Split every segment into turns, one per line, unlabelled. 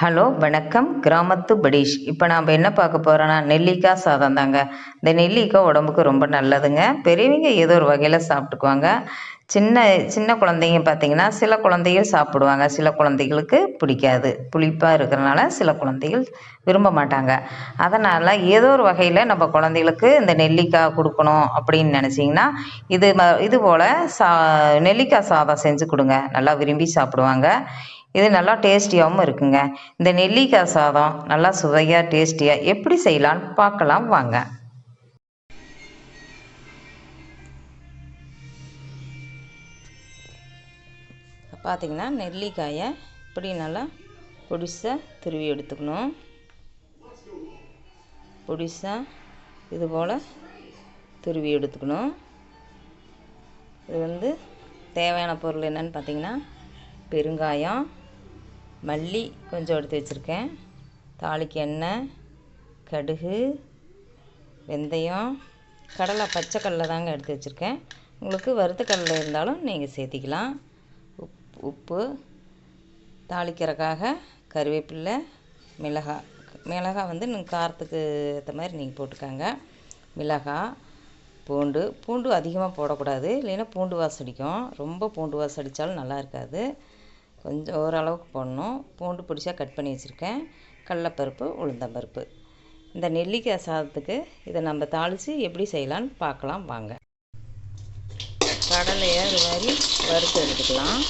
Hello வணக்கம். கிராமத்து படீஷ். இப்போ நாம் என்ன பார்க்க போகிறோன்னா நெல்லிக்காய் சாதம் தாங்க. இந்த நெல்லிக்காய் உடம்புக்கு ரொம்ப நல்லதுங்க. பெரியவங்க ஏதோ ஒரு வகையில் சாப்பிட்டுக்குவாங்க. சின்ன சின்ன குழந்தைங்க பார்த்தீங்கன்னா சில குழந்தைகள் சாப்பிடுவாங்க. சில குழந்தைகளுக்கு பிடிக்காது. புளிப்பாக இருக்கிறனால சில குழந்தைகள் விரும்ப மாட்டாங்க. அதனால் ஏதோ ஒரு வகையில் நம்ம குழந்தைகளுக்கு இந்த நெல்லிக்காய் கொடுக்கணும் அப்படின்னு நினச்சிங்கன்னா இது ம இது போல் சா நெல்லிக்காய் சாதம் செஞ்சு கொடுங்க. நல்லா விரும்பி சாப்பிடுவாங்க. இது நல்லா டேஸ்டியாகவும் இருக்குங்க. இந்த நெல்லிக்காய் சாதம் நல்லா சுவையாக டேஸ்டியாக எப்படி செய்யலான்னு பார்க்கலாம் வாங்க. பார்த்தீங்கன்னா நெல்லிக்காயை இப்படி நல்லா பொடிசாக துருவி எடுத்துக்கணும். பொடிசாக இது போல் துருவி எடுத்துக்கணும். இது வந்து தேவையான பொருள் என்னன்னு பார்த்தீங்கன்னா பெருங்காயம் மல்லி கொஞ்சம் எடுத்து வச்சுருக்கேன். தாளிக்கு எண்ணெய் கடுகு வெந்தயம் கடலை பச்சை கடலை தாங்க எடுத்து வச்சுருக்கேன். உங்களுக்கு வறுத்த கடலை இருந்தாலும் நீங்கள் சேர்த்திக்கலாம். உப் உப்பு தாளிக்கிறக்காக கருவேப்பில்லை மிளகாய் மிளகாய் வந்து நீங்கள் காரத்துக்கு ஏற்ற மாதிரி நீங்கள் போட்டுக்கோங்க. மிளகாய் பூண்டு பூண்டு அதிகமாக போடக்கூடாது. இல்லைன்னா பூண்டு வாசம் அடிக்கும். ரொம்ப பூண்டு வாசம் அடித்தாலும் நல்லா இருக்காது. கொஞ்சம் ஓரளவுக்கு போடணும். பூண்டு பிடிச்சா கட் பண்ணி வச்சுருக்கேன். கடலப்பருப்பு உளுந்தம்பருப்பு. இந்த நெல்லிக்காய் சாதத்துக்கு இதை நம்ம தாளித்து எப்படி செய்யலான்னு பார்க்கலாம் வாங்க. கடலையை இது மாதிரி வறுத்து எடுத்துக்கலாம்.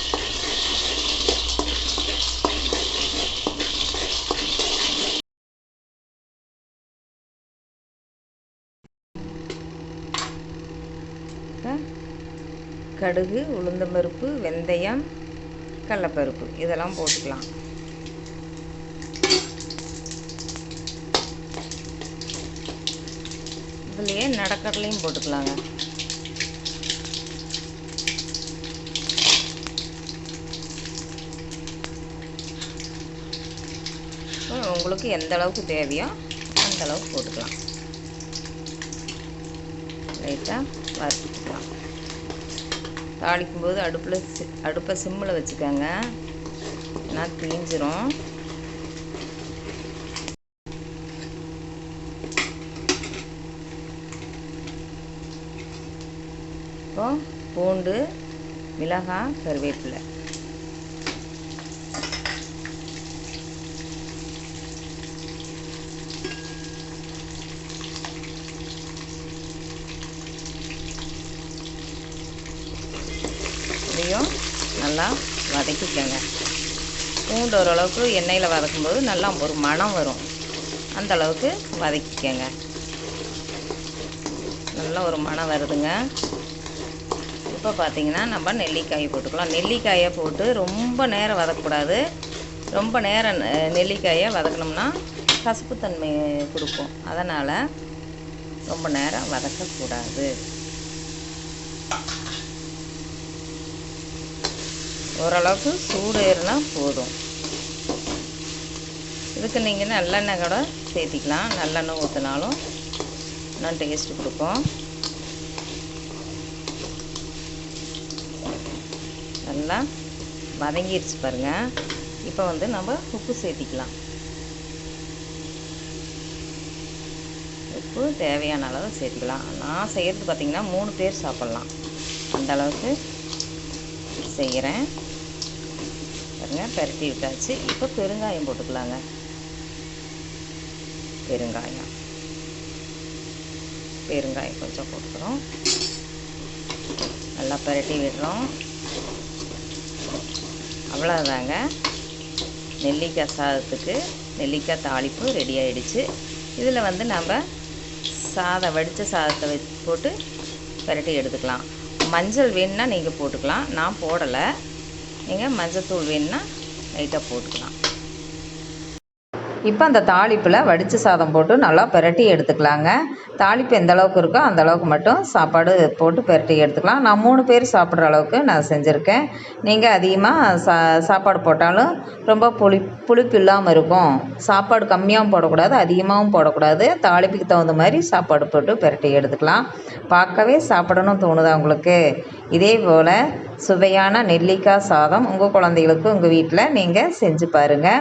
கடுகு உளுந்தம்பருப்பு வெந்தயம் கடலப்பருப்பு. இதெல்லாம் போட்டுக்கலாம். இதுலேயே நடக்கடலையும் போட்டுக்கலாங்க. உங்களுக்கு எந்த அளவுக்கு தேவையோ அந்த அளவுக்கு போட்டுக்கலாம். லைட்டாக வறுத்துக்கலாம். தாளிக்கும் போது அடுப்பில் அடுப்பை சிம்மில் வச்சுக்கோங்க. நான் தீஞ்சிரும். இப்போ பூண்டு மிளகாய் கருவேப்பிலை. இதையும் நல்லா வதக்கிக்கோங்க. பூண்டு ஓரளவுக்கு எண்ணெயில் வதக்கும்போது நல்லா ஒரு மணம் வரும். அந்த அளவுக்கு வதக்கிக்கோங்க. நல்லா ஒரு மணம் வருதுங்க. இப்போ பார்த்தீங்கன்னா நம்ம நெல்லிக்காய் போட்டுக்கலாம். நெல்லிக்காயை போட்டு ரொம்ப நேரம் வதக்கக்கூடாது. ரொம்ப நேரம் நெல்லிக்காயை வதக்கணும்னா கசப்புத்தன்மை கொடுக்கும். அதனால் ரொம்ப நேரம் வதக்கக்கூடாது. ஓரளவுக்கு சூடு ஏறினா போதும். இதுக்கு நீங்கள் நல்லெண்ணெய் கூட சேர்த்திக்கலாம். நல்லெண்ணெய் ஊற்றினாலும் இன்னும் டேஸ்ட்டு கொடுக்கும் நல்லா வதங்கிடுச்சு பாருங்கள் இப்போ வந்து நம்ம உப்பு சேர்த்திக்கலாம். உப்பு தேவையான அளவு சேர்த்திக்கலாம். நான் செய்கிறது பார்த்திங்கன்னா மூணு பேர் சாப்பிட்லாம். அந்த அளவுக்கு செய்கிறேன் பாருங்க பரட்டி விட்டாச்சு. இப்போ பெருங்காயம் போட்டுக்கலாங்க. பெருங்காயம். பெருங்காயம் கொஞ்சம் போட்டுக்கிறோம். நல்லா பரட்டி விடுறோம். அவ்வளோதாங்க நெல்லிக்காய் சாதத்துக்கு நெல்லிக்காய் தாளிப்பு ரெடி ஆகிடுச்சு இதில் வந்து நம்ம சாதம் வடித்த சாதத்தை வச்சு போட்டு பரட்டி எடுத்துக்கலாம். மஞ்சள் வேணுன்னா நீங்கள் போட்டுக்கலாம். நான் போடலை. நீங்கள் மஞ்சத்தூள் வேணுன்னா லைட்டாக போட்டுக்கலாம். இப்போ அந்த தாளிப்பில் வடித்த சாதம் போட்டு நல்லா பெரட்டி எடுத்துக்கலாங்க. தாளிப்பு எந்த அளவுக்கு இருக்கோ அந்த அளவுக்கு மட்டும் சாப்பாடு போட்டு பெரட்டி எடுத்துக்கலாம். நான் மூணு பேர் சாப்பிட்ற அளவுக்கு நான் செஞ்சுருக்கேன். நீங்கள் அதிகமாக சா சாப்பாடு போட்டாலும் ரொம்ப புளி புளிப்பு இல்லாமல் இருக்கும். சாப்பாடு கம்மியாகவும் போடக்கூடாது அதிகமாகவும் போடக்கூடாது. தாளிப்புக்கு தகுந்த மாதிரி சாப்பாடு போட்டு பிரட்டி எடுத்துக்கலாம். பார்க்கவே சாப்பிடணும் தோணுதா உங்களுக்கு? இதே போல் சுவையான நெல்லிக்காய் சாதம் உங்கள் குழந்தைகளுக்கு உங்கள் வீட்டில் நீங்கள் செஞ்சு பாருங்கள்